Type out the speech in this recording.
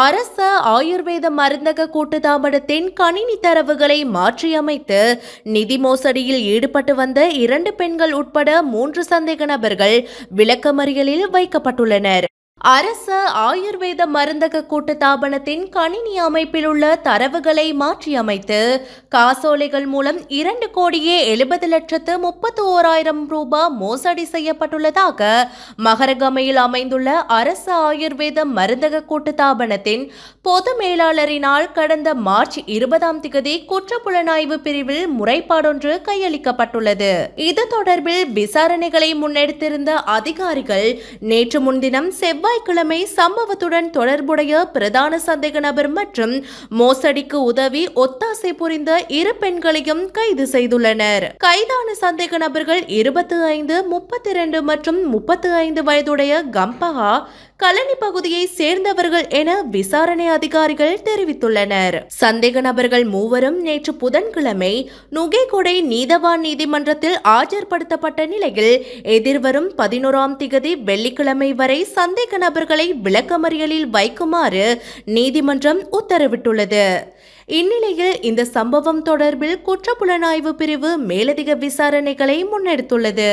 அரச ஆயுர்வேத மருந்தக கூட்டுத்தாபனத்தின் கணினி தரவுகளை மாற்றியமைத்து நிதி மோசடியில் ஈடுபட்டு வந்த இரண்டு பெண்கள் உட்பட மூன்று சந்தேக நபர்கள் விளக்கமறியலில் வைக்கப்பட்டுள்ளனர். அரச ஆயுர்வேத மருந்தக கூட்டுத்தாபனத்தின் கணினி அமைப்பில் உள்ள தரவுகளை மாற்றியமைத்து காசோலைகள் மூலம் இரண்டு கோடியே எழுபது லட்சத்து முப்பத்து ஓராயிரம் ரூபாய் மோசடி செய்யப்பட்டுள்ளதாக மகரகமையில் அமைந்துள்ள அரச ஆயுர்வேத மருந்தக கூட்டுத்தாபனத்தின் பொது மேலாளரினால் கடந்த மார்ச் இருபதாம் திகதி குற்றப்புலனாய்வு பிரிவில் முறைப்பாடொன்று கையளிக்கப்பட்டுள்ளது. இது தொடர்பில் விசாரணைகளை முன்னெடுத்திருந்த அதிகாரிகள் நேற்று முன்தினம் செவ்வாய்க்கிழமை சம்பவத்துடன் தொடர்புடைய பிரதான சந்தேக நபர் மற்றும் மோசடிக்கு உதவி ஒத்தாசை புரிந்த இரு பெண்களையும் கைது செய்துள்ளனர். கைதான சந்தேக நபர்கள் இருபத்தி ஐந்து முப்பத்தி இரண்டு மற்றும் முப்பத்தி ஐந்து வயதுடைய கம்பஹா கலனி பகுதியை சேர்ந்தவர்கள் என விசாரணை அதிகாரிகள் தெரிவித்துள்ளனர். சந்தேக நபர்கள் மூவரும் நேற்று புதன்கிழமை நுகைகொடை நீதவான் நீதிமன்றத்தில் ஆஜர்படுத்தப்பட்ட நிலையில் எதிர்வரும் பதினோராம் திகதி வெள்ளிக்கிழமை வரை சந்தேக நபர்களை விளக்கமறியலில் வைக்குமாறு நீதிமன்றம் உத்தரவிட்டுள்ளது. இந்நிலையில் இந்த சம்பவம் தொடர்பில் குற்றப்புலனாய்வு பிரிவு மேலதிக விசாரணைகளை முன்னெடுத்துள்ளது.